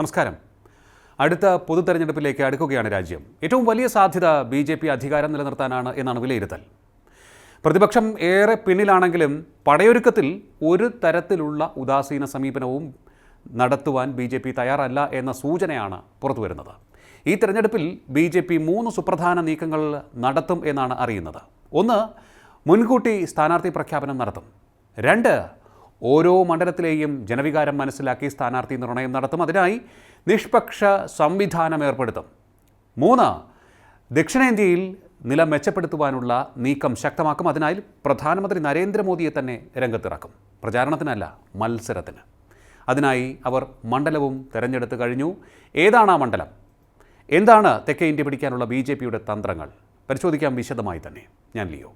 നമസ്കാരം. അടുത്ത പൊതു തെരഞ്ഞെടുപ്പിലേക്ക് അടുക്കുകയാണ് രാജ്യം. ഏറ്റവും വലിയ സാധ്യത ബി ജെ പി അധികാരം നിലനിർത്താനാണ് എന്നാണ് വിലയിരുത്തൽ. പ്രതിപക്ഷം ഏറെ പിന്നിലാണെങ്കിലും പടയൊരുക്കത്തിൽ ഒരു തരത്തിലുള്ള ഉദാസീന സമീപനവും നടത്തുവാൻ ബി ജെ പി തയ്യാറല്ല എന്ന സൂചനയാണ് പുറത്തുവരുന്നത്. ഈ തെരഞ്ഞെടുപ്പിൽ ബി ജെ പി മൂന്ന് സുപ്രധാന നീക്കങ്ങൾ നടത്തും എന്നാണ് അറിയുന്നത്. ഒന്ന് മുൻകൂട്ടി സ്ഥാനാർത്ഥി പ്രഖ്യാപനം നടത്തും. രണ്ട് ഓരോ മണ്ഡലത്തിലെയും ജനവികാരം മനസ്സിലാക്കി സ്ഥാനാർത്ഥി നിർണയം നടത്തും. അതിനായി നിഷ്പക്ഷ സംവിധാനം ഏർപ്പെടുത്തും. മൂന്ന് ദക്ഷിണേന്ത്യയിൽ നില മെച്ചപ്പെടുത്തുവാനുള്ള നീക്കം ശക്തമാക്കും. അതിനായി പ്രധാനമന്ത്രി നരേന്ദ്രമോദിയെ തന്നെ രംഗത്തിറക്കും. പ്രചാരണത്തിനല്ല മത്സരത്തിന്. അതിനായി അവർ മണ്ഡലവും തിരഞ്ഞെടുത്ത് കഴിഞ്ഞു. ഏതാണ് ആ മണ്ഡലം? എന്താണ് തെക്കേ ഇന്ത്യ പിടിക്കാനുള്ള ബി തന്ത്രങ്ങൾ? പരിശോധിക്കാം വിശദമായി തന്നെ. ഞാൻ ലിയോ.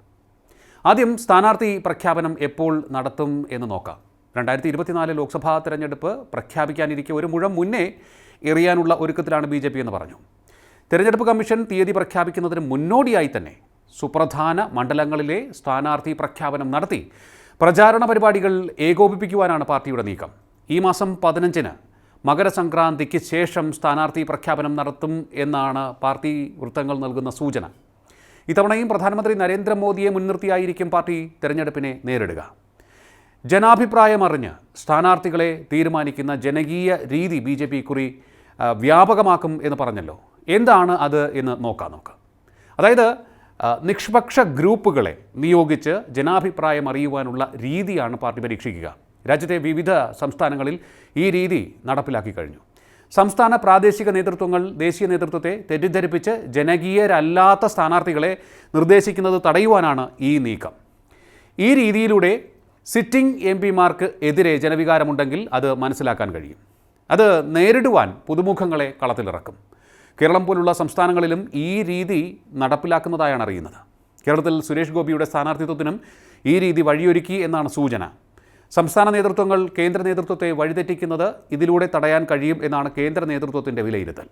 ആദ്യം സ്ഥാനാർത്ഥി പ്രഖ്യാപനം എപ്പോൾ നടത്തും എന്ന് നോക്കാം. രണ്ടായിരത്തി ഇരുപത്തിനാല് ലോക്സഭാ തെരഞ്ഞെടുപ്പ് പ്രഖ്യാപിക്കാനിരിക്കെ ഒരു മുഴം മുന്നേ എറിയാനുള്ള ഒരുക്കത്തിലാണ് ബി എന്ന് പറഞ്ഞു. തെരഞ്ഞെടുപ്പ് കമ്മീഷൻ തീയതി പ്രഖ്യാപിക്കുന്നതിന് മുന്നോടിയായി തന്നെ സുപ്രധാന മണ്ഡലങ്ങളിലെ സ്ഥാനാർത്ഥി പ്രഖ്യാപനം നടത്തി പ്രചാരണ പരിപാടികൾ ഏകോപിപ്പിക്കുവാനാണ് പാർട്ടിയുടെ നീക്കം. ഈ മാസം പതിനഞ്ചിന് മകരസംക്രാന്തിക്ക് ശേഷം സ്ഥാനാർത്ഥി പ്രഖ്യാപനം നടത്തും എന്നാണ് പാർട്ടി വൃത്തങ്ങൾ നൽകുന്ന സൂചന. ഇത്തവണയും പ്രധാനമന്ത്രി നരേന്ദ്രമോദിയെ മുൻനിർത്തിയായിരിക്കും പാർട്ടി തെരഞ്ഞെടുപ്പിനെ നേരിടുക. ജനാഭിപ്രായം അറിഞ്ഞ് സ്ഥാനാർത്ഥികളെ തീരുമാനിക്കുന്ന ജനകീയ രീതി ബി ജെ പി കുറി വ്യാപകമാക്കും എന്ന് പറഞ്ഞല്ലോ. എന്താണ് അത് എന്ന് നോക്കാം നമുക്ക്. അതായത് നിഷ്പക്ഷ ഗ്രൂപ്പുകളെ നിയോഗിച്ച് ജനാഭിപ്രായം അറിയുവാനുള്ള രീതിയാണ് പാർട്ടി പരീക്ഷിക്കുക. രാജ്യത്തെ വിവിധ സംസ്ഥാനങ്ങളിൽ ഈ രീതി നടപ്പിലാക്കി കഴിഞ്ഞു. സംസ്ഥാന പ്രാദേശിക നേതൃത്വങ്ങൾ ദേശീയ നേതൃത്വത്തെ തെറ്റിദ്ധരിപ്പിച്ച് ജനകീയരല്ലാത്ത സ്ഥാനാർത്ഥികളെ നിർദ്ദേശിക്കുന്നത് തടയുവാനാണ് ഈ നീക്കം. ഈ രീതിയിലൂടെ സിറ്റിംഗ് എം പിമാർക്ക് എതിരെ ജനവികാരമുണ്ടെങ്കിൽ അത് മനസ്സിലാക്കാൻ കഴിയും. അത് നേരിടുവാൻ പുതുമുഖങ്ങളെ കളത്തിലിറക്കും. കേരളം പോലുള്ള സംസ്ഥാനങ്ങളിലും ഈ രീതി നടപ്പിലാക്കുന്നതായാണ് അറിയുന്നത്. കേരളത്തിൽ സുരേഷ് ഗോപിയുടെ സ്ഥാനാർത്ഥിത്വത്തിനും ഈ രീതി വഴിയൊരുക്കി എന്നാണ് സൂചന. സംസ്ഥാന നേതൃത്വങ്ങൾ കേന്ദ്ര നേതൃത്വത്തെ വഴിതെറ്റിക്കുന്നത് ഇതിലൂടെ തടയാൻ കഴിയും എന്നാണ് കേന്ദ്ര നേതൃത്വത്തിന്റെ വിലയിരുത്തൽ.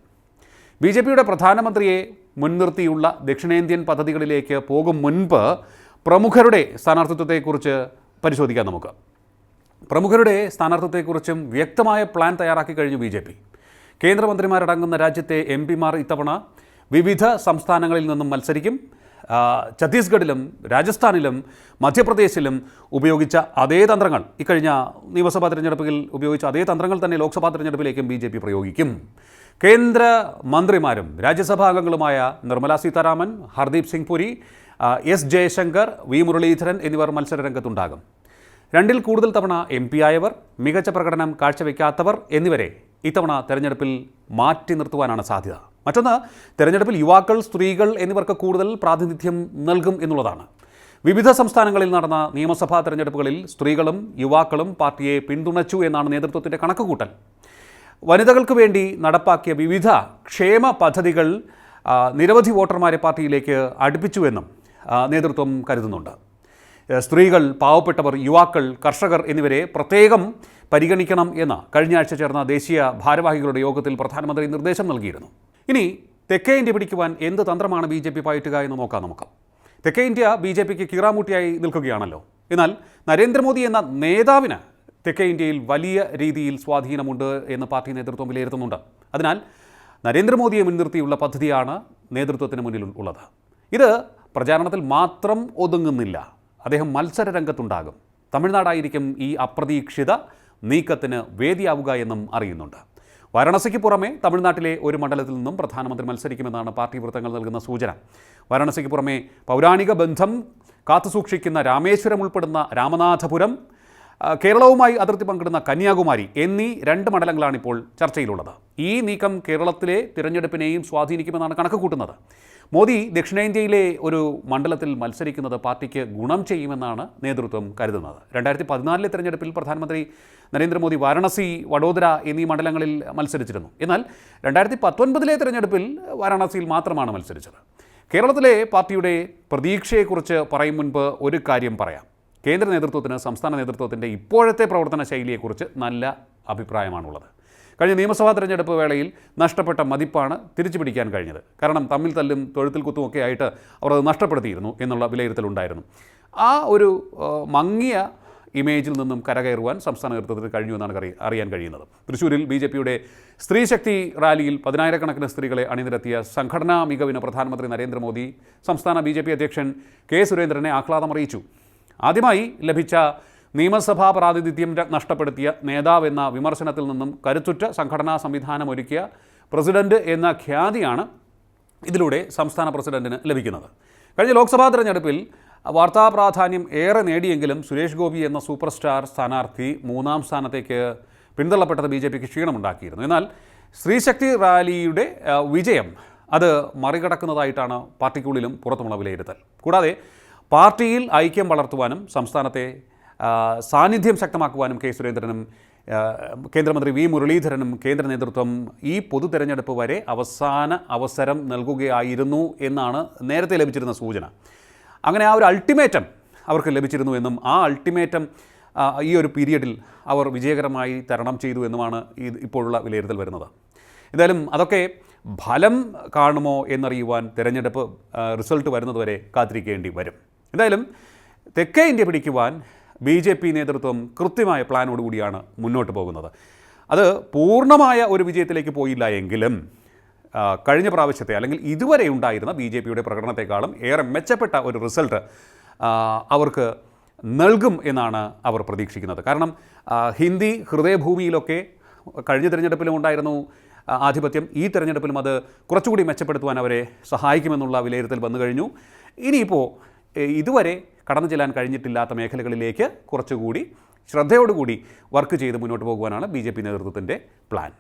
ബി ജെ പിയുടെ പ്രധാനമന്ത്രിയെ മുൻനിർത്തിയുള്ള ദക്ഷിണേന്ത്യൻ പദ്ധതികളിലേക്ക് പോകും മുൻപ് പ്രമുഖരുടെ സ്ഥാനാർത്ഥിത്വത്തെക്കുറിച്ച് പരിശോധിക്കാം നമുക്ക്. പ്രമുഖരുടെ സ്ഥാനാർത്ഥിത്വത്തെക്കുറിച്ചും വ്യക്തമായ പ്ലാൻ തയ്യാറാക്കി കഴിഞ്ഞു ബി ജെ പി. കേന്ദ്രമന്ത്രിമാരടങ്ങുന്ന രാജ്യത്തെ എം പിമാർ ഇത്തവണ വിവിധ സംസ്ഥാനങ്ങളിൽ നിന്നും മത്സരിക്കും. ഛത്തീസ്ഗഡിലും രാജസ്ഥാനിലും മധ്യപ്രദേശിലും ഉപയോഗിച്ച അതേ തന്ത്രങ്ങൾ. ഇക്കഴിഞ്ഞ നിയമസഭാ തിരഞ്ഞെടുപ്പിൽ ഉപയോഗിച്ച അതേ തന്ത്രങ്ങൾ തന്നെ ലോക്സഭാ തിരഞ്ഞെടുപ്പിലേക്കും ബി ജെ പി പ്രയോഗിക്കും. കേന്ദ്ര മന്ത്രിമാരും രാജ്യസഭാ അംഗങ്ങളുമായ നിർമ്മല സീതാരാമൻ ഹർദീപ് സിംഗ് പുരി എസ് ജയശങ്കർ വി മുരളീധരൻ എന്നിവർ മത്സരരംഗത്തുണ്ടാകും. രണ്ടിൽ കൂടുതൽ തവണ എം പി ആയവർ മികച്ച പ്രകടനം കാഴ്ചവെക്കാത്തവർ എന്നിവരെ ഇത്തവണ തെരഞ്ഞെടുപ്പിൽ മാറ്റി നിർത്തുവാനാണ് സാധ്യത. മറ്റൊന്ന് തെരഞ്ഞെടുപ്പിൽ യുവാക്കൾ സ്ത്രീകൾ എന്നിവർക്ക് കൂടുതൽ പ്രാതിനിധ്യം നൽകും എന്നുള്ളതാണ്. വിവിധ സംസ്ഥാനങ്ങളിൽ നടന്ന നിയമസഭാ തെരഞ്ഞെടുപ്പുകളിൽ സ്ത്രീകളും യുവാക്കളും പാർട്ടിയെ പിന്തുണച്ചു എന്നാണ് നേതൃത്വത്തിന്റെ കണക്കുകൂട്ടൽ. വനിതകൾക്ക് വേണ്ടി നടപ്പാക്കിയ വിവിധ ക്ഷേമ പദ്ധതികൾ നിരവധി വോട്ടർമാരെ പാർട്ടിയിലേക്ക് അടുപ്പിച്ചുവെന്നും നേതൃത്വം കരുതുന്നുണ്ട്. സ്ത്രീകൾ പാവപ്പെട്ടവർ യുവാക്കൾ കർഷകർ എന്നിവരെ പ്രത്യേകം പരിഗണിക്കണം എന്ന് കഴിഞ്ഞ ആഴ്ച ചേർന്ന ദേശീയ ഭാരവാഹികളുടെ യോഗത്തിൽ പ്രധാനമന്ത്രി നിർദ്ദേശം നൽകിയിരുന്നു. ഇനി തെക്കേ ഇന്ത്യ പിടിക്കുവാൻ എന്ത് തന്ത്രമാണ് ബി ജെ പി പയറ്റുക എന്ന് നോക്കാം നമുക്ക്. തെക്കേ ഇന്ത്യ ബി ജെ പിക്ക് കീറാമൂട്ടിയായി നിൽക്കുകയാണല്ലോ. എന്നാൽ നരേന്ദ്രമോദി എന്ന നേതാവിന് തെക്കേ ഇന്ത്യയിൽ വലിയ രീതിയിൽ സ്വാധീനമുണ്ട് എന്ന് പാർട്ടി നേതൃത്വം വിലയിരുത്തുന്നുണ്ട്. അതിനാൽ നരേന്ദ്രമോദിയെ മുൻനിർത്തിയുള്ള പദ്ധതിയാണ് നേതൃത്വത്തിന് മുന്നിൽ ഉള്ളത്. ഇത് പ്രചാരണത്തിൽ മാത്രം ഒതുങ്ങുന്നില്ല. അദ്ദേഹം മത്സര രംഗത്തുണ്ടാകും തമിഴ്നാടായിരിക്കും ഈ അപ്രതീക്ഷിത നീക്കത്തിന് വേദിയാവുക എന്നും അറിയുന്നുണ്ട്. വാരണസിക്ക് പുറമെ തമിഴ്നാട്ടിലെ ഒരു മണ്ഡലത്തിൽ നിന്നും പ്രധാനമന്ത്രി മത്സരിക്കുമെന്നാണ് പാർട്ടി വൃത്തങ്ങൾ നൽകുന്ന സൂചന. വാരാണസിക്ക് പുറമെ പൗരാണിക ബന്ധം കാത്തുസൂക്ഷിക്കുന്ന രാമേശ്വരം ഉൾപ്പെടുന്ന രാമനാഥപുരം കേരളവുമായി അതിർത്തി പങ്കിടുന്ന കന്യാകുമാരി എന്നീ രണ്ട് മണ്ഡലങ്ങളാണ് ഇപ്പോൾ ചർച്ചയിലുള്ളത്. ഈ നീക്കം കേരളത്തിലെ തിരഞ്ഞെടുപ്പിനെയും സ്വാധീനിക്കുമെന്നാണ് കണക്ക് കൂട്ടുന്നത്. മോദി ദക്ഷിണേന്ത്യയിലെ ഒരു മണ്ഡലത്തിൽ മത്സരിക്കുന്നത് പാർട്ടിക്ക് ഗുണം ചെയ്യുമെന്നാണ് നേതൃത്വം കരുതുന്നത്. രണ്ടായിരത്തി പതിനാലിലെ തെരഞ്ഞെടുപ്പിൽ പ്രധാനമന്ത്രി നരേന്ദ്രമോദി വാരണസി വഡോദര എന്നീ മണ്ഡലങ്ങളിൽ മത്സരിച്ചിരുന്നു. എന്നാൽ രണ്ടായിരത്തി പത്തൊൻപതിലെ തെരഞ്ഞെടുപ്പിൽ വാരാണസിയിൽ മാത്രമാണ് മത്സരിച്ചത്. കേരളത്തിലെ പാർട്ടിയുടെ പ്രതീക്ഷയെക്കുറിച്ച് പറയും മുൻപ് ഒരു കാര്യം പറയാം. കേന്ദ്ര നേതൃത്വത്തിന് സംസ്ഥാന നേതൃത്വത്തിന്റെ ഇപ്പോഴത്തെ പ്രവർത്തന ശൈലിയെക്കുറിച്ച് നല്ല അഭിപ്രായമാണുള്ളത്. കഴിഞ്ഞ നിയമസഭാ തെരഞ്ഞെടുപ്പ് വേളയിൽ നഷ്ടപ്പെട്ട മതിപ്പാണ് തിരിച്ചു പിടിക്കാൻ കഴിഞ്ഞത്. കാരണം തമ്മിൽ തല്ലും തൊഴുത്തിൽ കുത്തും ഒക്കെ ആയിട്ട് അവർ അത് നഷ്ടപ്പെടുത്തിയിരുന്നു എന്നുള്ള വിലയിരുത്തലുണ്ടായിരുന്നു. ആ ഒരു മങ്ങിയ ഇമേജിൽ നിന്നും കരകയറുവാൻ സംസ്ഥാന നേതൃത്വത്തിന് കഴിഞ്ഞു എന്നാണ് കറി- അറിയാൻ കഴിയുന്നത്. തൃശ്ശൂരിൽ ബി ജെ പിയുടെ സ്ത്രീശക്തി റാലിയിൽ പതിനായിരക്കണക്കിന് സ്ത്രീകളെ അണിനിരത്തിയ സംഘടനാ മികവിന് പ്രധാനമന്ത്രി നരേന്ദ്രമോദി സംസ്ഥാന ബി അധ്യക്ഷൻ കെ സുരേന്ദ്രനെ ആഹ്ലാദമറിയിച്ചു ആദ്യമായി ലഭിച്ച നിയമസഭാ പ്രാതിനിധ്യം നഷ്ടപ്പെടുത്തിയ നേതാവെന്ന വിമർശനത്തിൽ നിന്നും കരുത്തുറ്റ സംഘടനാ സംവിധാനം ഒരുക്കിയ പ്രസിഡന്റ് എന്ന ഖ്യാതിയാണ് ഇതിലൂടെ സംസ്ഥാന പ്രസിഡന്റിന് ലഭിക്കുന്നത്. കഴിഞ്ഞ ലോക്സഭാ തെരഞ്ഞെടുപ്പിൽ വാർത്താ പ്രാധാന്യം ഏറെ നേടിയെങ്കിലും സുരേഷ് ഗോപി എന്ന സൂപ്പർ സ്റ്റാർ സ്ഥാനാർത്ഥി മൂന്നാം സ്ഥാനത്തേക്ക് പിന്തള്ളപ്പെട്ടത് ബി ജെ പിക്ക് ക്ഷീണമുണ്ടാക്കിയിരുന്നു. എന്നാൽ സ്ത്രീശക്തി റാലിയുടെ വിജയം അത് മറികടക്കുന്നതായിട്ടാണ് പാർട്ടിക്കുള്ളിലും പുറത്തുമുള്ള വിലയിരുത്തൽ. കൂടാതെ പാർട്ടിയിൽ ഐക്യം വളർത്തുവാനും സംസ്ഥാനത്തെ സാന്നിധ്യം ശക്തമാക്കുവാനും കെ സുരേന്ദ്രനും കേന്ദ്രമന്ത്രി വി മുരളീധരനും കേന്ദ്ര നേതൃത്വം ഈ പൊതു തെരഞ്ഞെടുപ്പ് വരെ അവസാന അവസരം നൽകുകയായിരുന്നു എന്നാണ് നേരത്തെ ലഭിച്ചിരുന്ന സൂചന. അങ്ങനെ ആ ഒരു അൾട്ടിമേറ്റം അവർക്ക് ലഭിച്ചിരുന്നു എന്നും ആ അൾട്ടിമേറ്റം ഈ ഒരു പീരിയഡിൽ അവർ വിജയകരമായി തരണം ചെയ്തു എന്നുമാണ് ഇപ്പോഴുള്ള വിലയിരുത്തൽ വരുന്നത്. എന്തായാലും അതൊക്കെ ഫലം കാണുമോ എന്നറിയുവാൻ തിരഞ്ഞെടുപ്പ് റിസൾട്ട് വരുന്നതുവരെ കാത്തിരിക്കേണ്ടി വരും. എന്തായാലും തെക്കേ ഇന്ത്യ പിടിക്കുവാൻ ബി ജെ പി നേതൃത്വം കൃത്യമായ പ്ലാനോടുകൂടിയാണ് മുന്നോട്ട് പോകുന്നത്. അത് പൂർണമായ ഒരു വിജയത്തിലേക്ക് പോയില്ല എങ്കിലും കഴിഞ്ഞ പ്രാവശ്യത്തെ അല്ലെങ്കിൽ ഇതുവരെ ഉണ്ടായിരുന്ന ബി ജെ പിയുടെ പ്രകടനത്തെക്കാളും ഏറെ മെച്ചപ്പെട്ട ഒരു റിസൾട്ട് അവർക്ക് നൽകും എന്നാണ് അവർ പ്രതീക്ഷിക്കുന്നത്. കാരണം ഹിന്ദി ഹൃദയഭൂമിയിലൊക്കെ കഴിഞ്ഞ തിരഞ്ഞെടുപ്പിലും ഉണ്ടായിരുന്നു. ആധിപത്യം ഈ തിരഞ്ഞെടുപ്പിലും അത് കുറച്ചുകൂടി മെച്ചപ്പെടുത്തുവാൻ അവരെ സഹായിക്കുമെന്നുള്ള വിലയിരുത്തൽ വന്നു കഴിഞ്ഞു. ഇനിയിപ്പോൾ ഇതുവരെ കടന്നു ചെല്ലാൻ കഴിഞ്ഞിട്ടില്ലാത്ത മേഖലകളിലേക്ക് കുറച്ചുകൂടി ശ്രദ്ധയോടുകൂടി വർക്ക് ചെയ്ത് മുന്നോട്ട് പോകുവാനാണ് ബി നേതൃത്വത്തിന്റെ പ്ലാൻ.